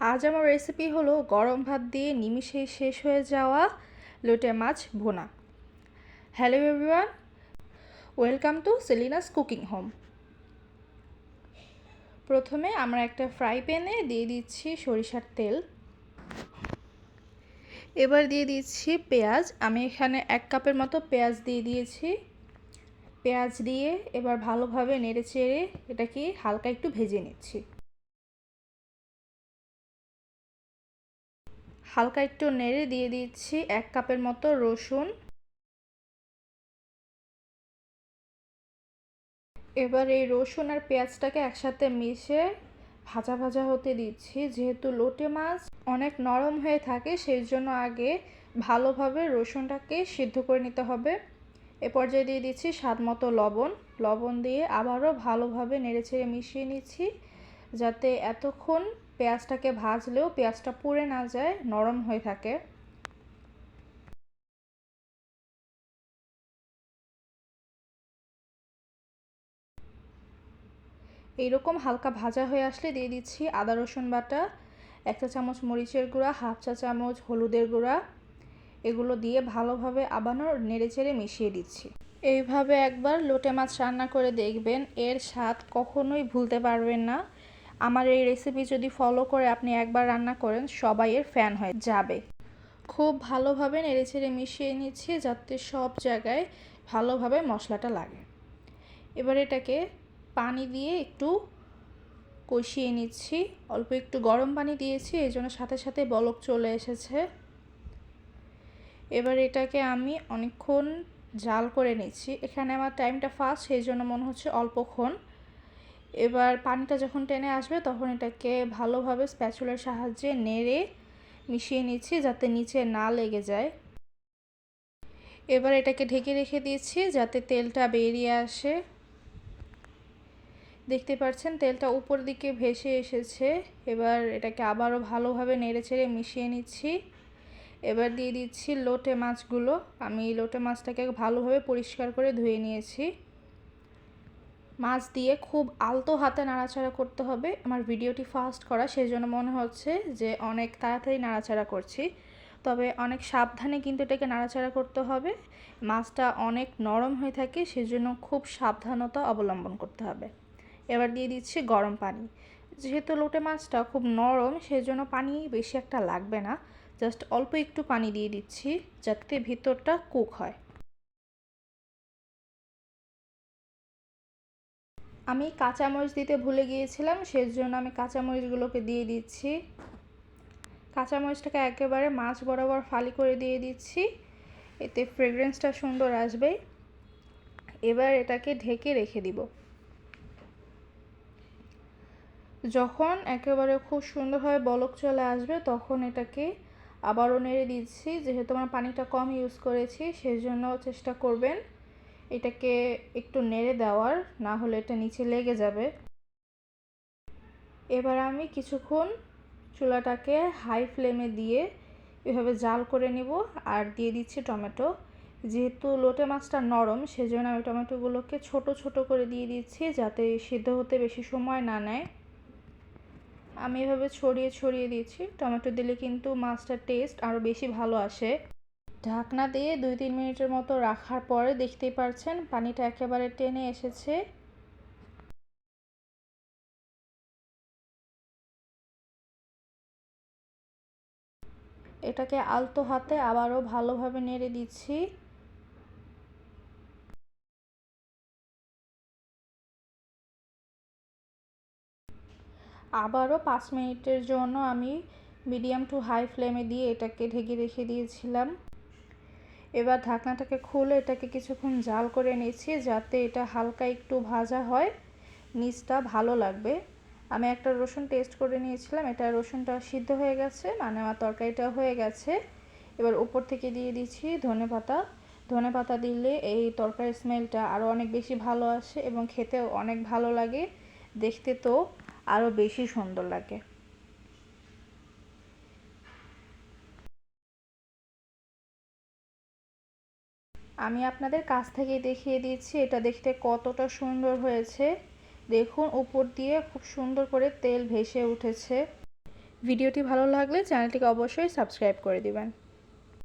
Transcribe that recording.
আজ আমার রেসিপি হলো গরম ভাত দিয়ে নিমিষেই শেষ হয়ে যাওয়া লোটে মাছ ভোনা। Hello everyone welcome to Selina's cooking home প্রথমে আমরা একটা ফ্রাই প্যানে দিয়ে দিচ্ছি সরিষার তেল। এবার দিয়ে দিচ্ছি পেঁয়াজ। আমি এখানে এক কাপের মতো পেঁয়াজ দিয়ে দিয়েছি। পেঁয়াজ দিয়ে এবার ভালোভাবে নেড়ে চেড়ে এটাকে হালকা একটু ভেজে নিচ্ছি। হালকা একটু নেড়ে দিয়ে দিচ্ছি এক কাপের মতো রসুন। এবার এই রসুন আর পেঁয়াজটাকে একসাথে মিশে ভাজা ভাজা হতে দিচ্ছি। যেহেতু লোটে মাছ অনেক নরম হয়ে থাকে, সেই জন্য আগে ভালোভাবে রসুনটাকে সিদ্ধ করে নিতে হবে। এ পর্যায়ে দিয়ে দিচ্ছি স্বাদ মতো লবণ। লবণ দিয়ে আবারও ভালোভাবে নেড়েচেড়ে মিশিয়ে নিচ্ছি, যাতে এতক্ষণ পেঁয়াজটাকে ভাজলেও পেঁয়াজটা পুড়ে না যায়, নরম হয়ে থাকে। এইরকম হালকা ভাজা হয়ে আসলে দিয়ে দিচ্ছি আদা, রসুন বাটা, এক চা চামচ মরিচের গুঁড়া, হাফ চা চামচ হলুদের গুঁড়া। এগুলো দিয়ে ভালোভাবে আবানো নেড়েচেড়ে মিশিয়ে দিচ্ছি। এইভাবে একবার লোটে মাছ রান্না করে দেখবেন, এর স্বাদ কখনোই ভুলতে পারবেন না। আমার এই রেসিপি যদি ফলো করে আপনি একবার রান্না করেন, সবাই এর ফ্যান হয়ে যাবে। খুব ভালোভাবে নেড়ে নেড়েচেড়ে মিশিয়ে নিচ্ছি যাতে সব জায়গায় ভালোভাবে মশলাটা লাগে। এবার এটাকে পানি দিয়ে একটু কষিয়ে নিচ্ছি। অল্প একটু গরম পানি দিয়েছি, এই জন্য সাথে সাথে বলক চলে এসেছে। এবার এটাকে আমি অনেকক্ষণ জাল করে নিচ্ছি। এখানে আমার টাইমটা ফাস্ট সেই জন্য মনে হচ্ছে অল্পক্ষণ। এবার পানিটা যখন টেনে আসবে, তখন এটাকে ভালোভাবে স্প্যাচুলার সাহায্যে নেড়ে মিশিয়ে নিচ্ছি যাতে নিচে না লেগে যায়। এবার এটাকে ঢেকে রেখে দিয়েছি যাতে তেলটা বেরিয়ে আসে। দেখতে পাচ্ছেন, তেলটা উপর দিকে ভেসে এসেছে। এবার এটাকে আবারও ভালোভাবে নেড়ে ছেড়ে মিশিয়ে নিচ্ছি। এবার দিয়ে দিচ্ছি লোটে মাছগুলো। আমি লোটে মাছটাকে ভালোভাবে পরিষ্কার করে ধুয়ে নিয়েছি। মাছ দিয়ে খুব আলতো হাতে নাড়াচাড়া করতে হবে। আমার ভিডিওটি ফাস্ট করা সেই জন্য মনে হচ্ছে যে অনেক তাড়াতাড়ি নাড়াচাড়া করছি। তবে অনেক সাবধানে কিন্তু এটাকে নাড়াচাড়া করতে হবে। মাছটা অনেক নরম হয়ে থাকে, সেজন্য খুব সাবধানতা অবলম্বন করতে হবে। এবার দিয়ে দিচ্ছি গরম পানি। যেহেতু লোটে মাছটা খুব নরম, সেজন্য পানি বেশি একটা লাগবে না। জাস্ট অল্প একটু পানি দিয়ে দিচ্ছি, যাতে ভিতরটা কুক হয়। আমি কাঁচামরিচ দিতে ভুলে গিয়েছিলাম, সেজন্য আমি কাঁচামরিচগুলোকে দিয়ে দিচ্ছি। কাঁচামরিচটাকে একেবারে মাছ বরাবর ফালি করে দিয়ে দিচ্ছি। এতে ফ্রেগরেন্সটা সুন্দর আসবে। এবার এটাকে ঢেকে রেখে দিব। যখন একেবারে খুব সুন্দরভাবে বলক চলে আসবে, তখন এটাকে আবারও নেড়ে দিচ্ছি। যেহেতু আমরা পানিটা কম ইউজ করেছি সেই জন্য চেষ্টা করবেন এটাকে একটু নেড়ে দেওয়ার, না হলে এটা নিচে লেগে যাবে। এবার আমি কিছুক্ষণ চুলাটাকে হাই ফ্লেমে দিয়ে এভাবে জাল করে নিব আর দিয়ে দিচ্ছি টমেটো। যেহেতু লোটে মাছটা নরম, সেজন্য আমি টমেটোগুলোকে ছোট ছোট করে দিয়ে দিচ্ছি যাতে সিদ্ধ হতে বেশি সময় না নেয়। আমি এভাবে ছড়িয়ে ছড়িয়ে দিচ্ছি। টমেটো দিলে কিন্তু মাছটার টেস্ট আরও বেশি ভালো আসে। ঢাকনা দিয়ে দুই তিন মিনিটের মতো রাখার পরে দেখতেই পারছেন পানিটা একেবারে টেনে এসেছে। এটাকে আলতো হাতে আবারও ভালোভাবে নেড়ে দিচ্ছি। আবারও পাঁচ মিনিটের জন্য আমি মিডিয়াম টু হাই ফ্লেমে দিয়ে এটাকে ঢেকে রেখে দিয়েছিলাম। এবার ঢাকনাটাকে খুলে এটাকে কিছুক্ষণ জাল করে নিচ্ছি যাতে এটা হালকা একটু ভাজা হয়। নিচটা ভালো লাগবে। আমি একটা রসুন টেস্ট করে নিয়েছিলাম। এটা রসুনটা সিদ্ধ হয়ে গেছে মানে আমার তরকারিটা হয়ে গেছে। এবার উপর থেকে দিয়ে দিচ্ছি ধনে পাতা। ধনে পাতা দিলে এই তরকারির স্মেলটা আরও অনেক বেশি ভালো আসে এবং খেতেও অনেক ভালো লাগে। দেখতে তো আরও বেশি সুন্দর লাগে। আমি আপনাদের কাছ থেকে দেখিয়ে দিচ্ছি, এটা দেখতে কতটা সুন্দর হয়েছে। দেখুন, উপর দিয়ে খুব সুন্দর করে তেল ভেসে উঠেছে। ভিডিওটি ভালো লাগলে চ্যানেলটিকে অবশ্যই সাবস্ক্রাইব করে দিবেন।